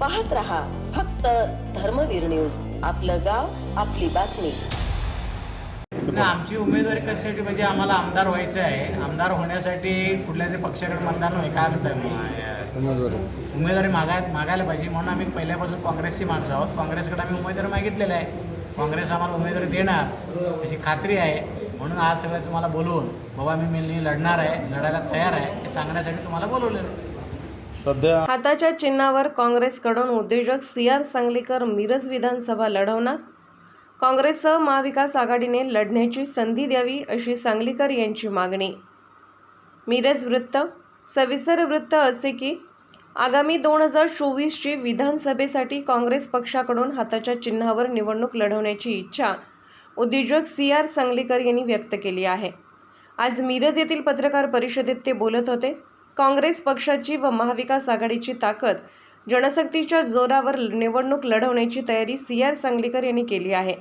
पाहत रहा फक्त धर्मवीर न्यूज. आपलं गाव आपली बातमी. आमची उमेदवारी कशासाठी? म्हणजे आम्हाला आमदार व्हायचं आहे. आमदार होण्यासाठी कुठल्या तरी पक्षाकडे मतदान होय काय म्हणतात उमेदवारी. उमेदवारी मागाय मागायला पाहिजे. म्हणून आम्ही पहिल्यापासून काँग्रेसची माणसं आहोत. काँग्रेसकडे आम्ही उमेदवारी मागितलेलं आहे. काँग्रेस आम्हाला उमेदवारी देणार याची खात्री आहे. म्हणून आज सगळं तुम्हाला बोलवून बाबा मी मी लढणार आहे लढायला तयार आहे हे सांगण्यासाठी तुम्हाला बोलवलेलं आहे. सध्या हाताच्या चिन्हावर काँग्रेसकडून उद्योजक सी आर सांगलीकर मिरज विधानसभा लढवणार. काँग्रेससह महाविकास आघाडीने लढण्याची संधी द्यावी अशी सांगलीकर यांची मागणी. मिरज वृत्त सविस्तर वृत्त असे की आगामी दोन हजार चोवीसची विधानसभेसाठी काँग्रेस पक्षाकडून हाताच्या चिन्हावर निवडणूक लढवण्याची इच्छा उद्योजक सी आर सांगलीकर यांनी व्यक्त केली आहे. आज मिरज येथील पत्रकार परिषदेत ते बोलत होते. काँग्रेस पक्षाची व महाविकास आघाडीची ताकद जनशक्तीच्या जोरावर निवडणूक लढवण्याची तयारी सी आर सांगलीकर यांनी केली आहे.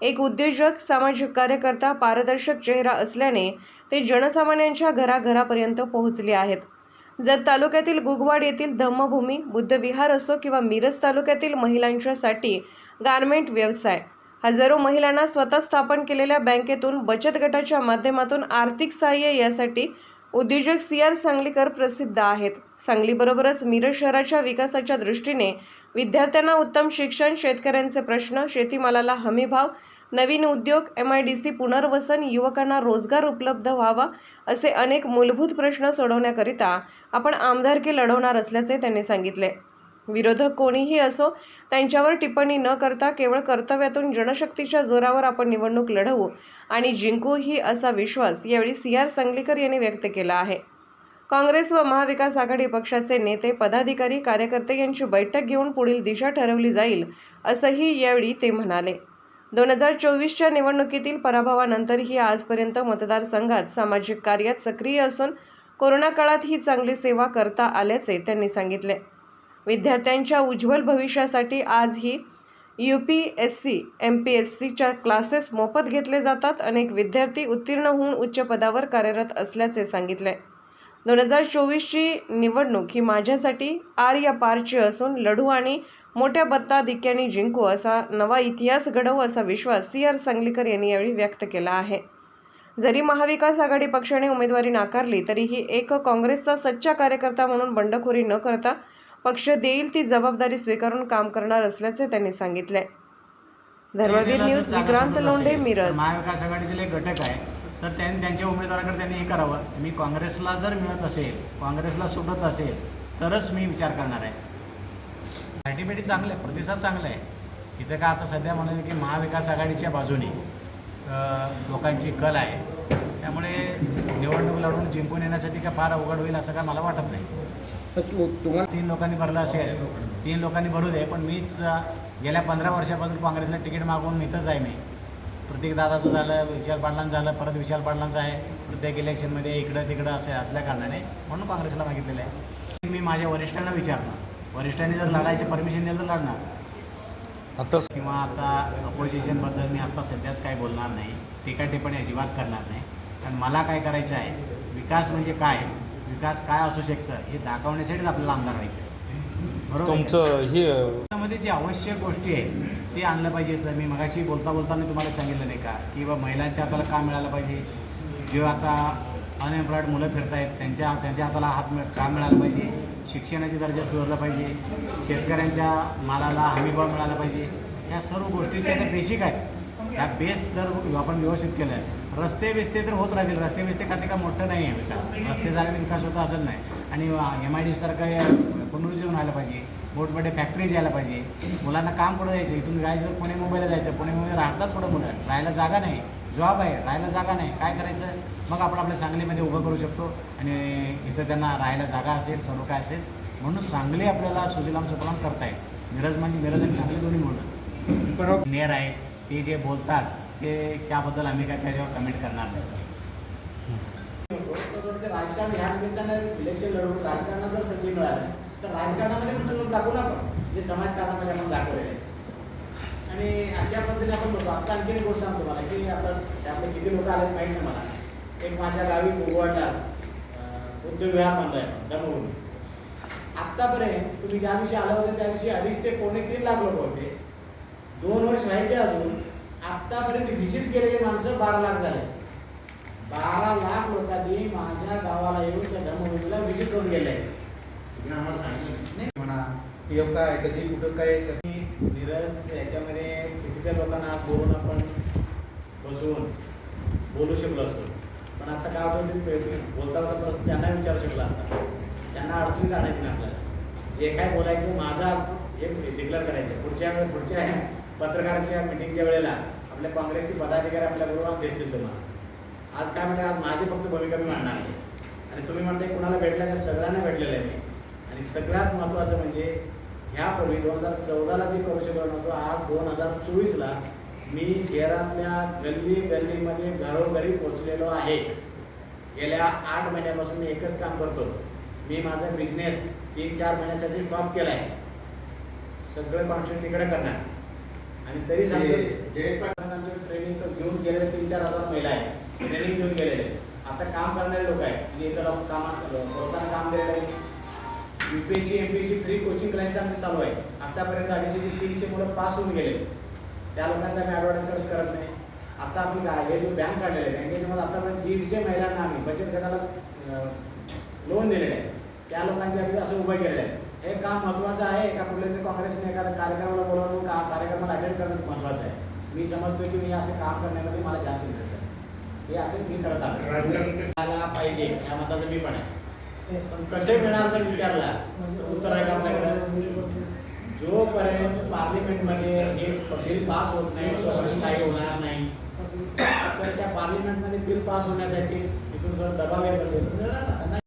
एक उद्योजक सामाजिक कार्यकर्ता पारदर्शक चेहरा असल्याने ते जनसामान्यांच्या घराघरापर्यंत पोहोचले आहेत. जत तालुक्यातील गुगवाड येथील धम्मभूमी बुद्धविहार असो किंवा मिरज तालुक्यातील महिलांच्यासाठी गारमेंट व्यवसाय. हजारो महिलांना स्वतः स्थापन केलेल्या बँकेतून बचत गटाच्या माध्यमातून आर्थिक सहाय्य यासाठी उद्योजक सी आर सांगलीकर प्रसिद्ध आहेत. सांगलीबरोबरच मिरज शहराच्या विकासाच्या दृष्टीने विद्यार्थ्यांना उत्तम शिक्षण शेतकऱ्यांचे प्रश्न शेतीमालाला हमीभाव नवीन उद्योग एम आय डी सी पुनर्वसन युवकांना रोजगार उपलब्ध व्हावा असे अनेक मूलभूत प्रश्न सोडवण्याकरिता आपण आमदारकी लढवणार असल्याचे त्यांनी सांगितले. विरोधक कोणीही असो त्यांच्यावर टिप्पणी न करता केवळ कर्तव्यातून जनशक्तीच्या जोरावर आपण निवडणूक लढवू. आणि जिंकू ही असा विश्वास यावेळी सी आर सांगलीकर यांनी व्यक्त केला आहे. काँग्रेस व महाविकास आघाडी पक्षाचे नेते पदाधिकारी कार्यकर्ते यांची बैठक घेऊन पुढील दिशा ठरवली जाईल असंही यावेळी ते म्हणाले. दोन हजार चोवीसच्या निवडणुकीतील पराभवानंतरही आजपर्यंत मतदारसंघात सामाजिक कार्यात सक्रिय असून कोरोना काळात ही चांगली सेवा करता आल्याचे त्यांनी सांगितले. विद्यार्थ्यांच्या उज्ज्वल भविष्यासाठी आजही U P S C M P S सीच्या क्लासेस मोफत घेतले जातात. अनेक विद्यार्थी उत्तीर्ण होऊन उच्च पदावर कार्यरत असल्याचे सांगितले. दोन हजार चोवीसची निवडणूक ही माझ्यासाठी आर या पारची असून लढू आणि मोठ्या बत्ताधिक्याने जिंकू असा नवा इतिहास घडवू असा विश्वास सी आर सांगलीकर यांनी यावेळी व्यक्त केला आहे. जरी महाविकास आघाडी पक्षाने उमेदवारी नाकारली तरीही एक काँग्रेसचा सच्चा कार्यकर्ता म्हणून बंडखोरी न करता पक्ष देईल ती जबाबदारी स्वीकारून काम करणार असल्याचे त्यांनी सांगितले. धर्मवीर न्यूज विक्रांत लोंढे मिरज. महाविकास आघाडीचे जे घटक आहे. तर त्यांनी त्यांच्या उमेदवाराकडे त्यांनी हे करावं. मी काँग्रेसला जर मिळत असेल काँग्रेसला सुटत असेल तरच मी विचार करणार आहे. ॲटिबिटी चांगलं आहे प्रतिसाद चांगला आहे. इथं का आता सध्या म्हणाले की महाविकास आघाडीच्या बाजूने लोकांची कल आहे. त्यामुळे निवडणूक लढवून जिंकून येण्यासाठी काय फार अवघड होईल असं काय मला वाटत नाही. तुम्हाला तीन लोकांनी भरलं असेल. तीन लोकांनी भरू दे पण मीच गेल्या पंधरा वर्षापासून काँग्रेसला तिकीट मागून इथंच आहे मी. प्रत्येक दादाचं झालं विशाल पाटलांचं झालं परत विशाल पाटलांचं आहे. प्रत्येक इलेक्शनमध्ये इकडं तिकडं असे असल्या कारणाने म्हणून काँग्रेसला मागितलेलं आहे. मी माझ्या वरिष्ठांना विचारणार. वरिष्ठांनी जर लढायचे परमिशन दिलं तर लढणार. आता किंवा आता अपोजिशनबद्दल मी आत्ता सध्याच काही बोलणार नाही. टीका टिप्पणी अजिबात करणार नाही. कारण मला काय करायचं आहे? विकास म्हणजे काय? विकास काय असू शकतं हे दाखवण्यासाठीच आपल्याला आमदार व्हायचं आहे. बरोबर आहे का? तुमचं हे त्यामध्ये जे आवश्यक गोष्टी आहेत ते आणलं पाहिजे. तर मी मगाशी बोलता बोलताना तुम्हाला सांगितलं नाही का? की बा महिलांच्या हाताला काम मिळालं पाहिजे? जे आता अनएम्प्लॉईड मुलं फिरत आहेत त्यांच्या त्यांच्या हाताला हात मिळ काम मिळालं पाहिजे? शिक्षणाची दर्जा सुधारला पाहिजे. शेतकऱ्यांच्या मालाला हमीभाव मिळाला पाहिजे. या सर्व गोष्टीच्या त्या बेसिक आहेत. त्या बेस जर आपण व्यवस्थित केलं रस्ते बिस्ते तर होत राहतील. रस्ते बिस्ते खाते का मोठं नाही आहे विकास. रस्ते झाल्याने विकास होता असं नाही. आणि एम आय डी सारखं पुनरुज्जीवन व्हायला पाहिजे. मोठमोठे फॅक्टरीज यायला पाहिजे. मुलांना काम कुठं द्यायचं? इथून जायचं जर पुणे मुंबईला जायचं पुणे मुंबईला राहतात कुठं मुलं? राहायला जागा नाही. जॉब आहे. राहायला जागा नाही. काय करायचं? मग आपण आपल्या सांगलीमध्ये उभं करू शकतो. आणि इथं त्यांना राहायला जागा असेल सर्व काय असेल? म्हणून सांगली आपल्याला सुजलाम सुफलाम करतायत. मिरज म्हणजे मिरज आणि सांगली दोन्ही म्हणूनच बरोबर. नेर आहे. ते जे बोलतात ते त्याबद्दल आम्ही काय त्याच्यावर कमेंट करणार नाही. राजकारण ह्या निमित्तानं इलेक्शन लढवून राजकारणात जर संधी मिळाली. तर राजकारणामध्ये पण चुनून दाखवू नका जे समाजकारणामध्ये आपण दाखवलेले आहे. आणि अशा पद्धतीने आपण बोलतो आत्ता आणखी एक गोष्ट सांगतो मला की आता त्यातले किती लोक आले माहीत नाही मला. एक माझ्या गावी गोवाडला उद्योग विहार आहे दमवून. आत्तापर्यंत तुम्ही ज्या दिवशी आला होता त्या दिवशी अडीच ते पावणे तीन लाख लोक होते. दोन वर्ष व्हायचे अजून. आत्तापर्यंत व्हिजिट केलेले माणसं बारा लाख झाले. बारा लाख लोकांनी माझ्या गावाला येऊन त्या धर्मभूमीला व्हिजिट करून गेले. म्हणा की काय कधी कुठं काय की नीरज याच्यामध्ये कितीतरी लोकांना बोलून आपण बसवून बोलू शकलो असतो. पण आता काय होतं ते बोलता बोलता परत त्यांना विचारू शकला असता. त्यांना अडचणी आणायची नाही आपल्याला. जे काय बोलायचं माझा हे डिक्लेअर करायचं. पुढच्या पुढच्या पत्रकारांच्या मिटिंगच्या वेळेला आपल्या काँग्रेसची पदाधिकारी आपल्याबरोबर दिसतील तुम्हाला. आज काय म्हणजे आज माझी फक्त भूमिका मी मांडणार आहे. आणि तुम्ही म्हणताय कुणाला भेटला त्या सगळ्यांना भेटलेलं आहे मी. आणि सगळ्यात महत्त्वाचं म्हणजे ह्यापूर्वी दोन हजार चौदाला जे करू शकलो नव्हतो आज दोन हजार चोवीसला मी शहरातल्या गल्ली गल्लीमध्ये घरोघरी पोचलेलो आहे. गेल्या आठ महिन्यापासून मी एकच काम करतो. मी माझा बिझनेस तीन चार महिन्यासाठी स्टॉप केला आहे सगळं कॉन्शन तिकडे करणार. आणि तरी सांगतो जे ट्रेनिंग घेऊन गेलेले तीन चार हजार महिला आहेत. ट्रेनिंग घेऊन गेलेले. आता काम करणारे लोक आहेत. आणि इथं कामात लोकांना काम दिलेलं आहे UPSC MPSC free coaching classes आमचे चालू आहे. आतापर्यंत अडीचशे ते तीनशे मुलं पास होऊन गेले. त्या लोकांचा आम्ही ॲडव्हर्टाईज करत नाही. आता आपली गा- हे जो बँक काढलेले आहे बँकेच्यामध्ये आतापर्यंत दीडशे महिलांना आम्ही बचत गटाला लोन दिलेलं आहे त्या लोकांचे आम्ही असं उभं केलेलं आहे. हे काम महत्त्वाचं आहे. का कुठल्या तरी काँग्रेसने एखाद्या कार्यक्रमाला बोलावून का कार्यक्रमाला अटेंड करणं महत्त्वाचं आहे. मी समजतो की मी असं काम करण्यामध्ये मला जास्त इंटरेस्ट आहे. हे असं मी करत आला पाहिजे या मताचं मी पण आहे. पण कसे मिळणार जर विचारला तर उत्तर आहे का आपल्याकडे? जोपर्यंत पार्लिमेंटमध्ये हे बिल पास होत नाही तोपर्यंत काही होणार नाही. तर त्या पार्लिमेंटमध्ये बिल पास होण्यासाठी तिथून जर दबाव येत असेल तर त्यांना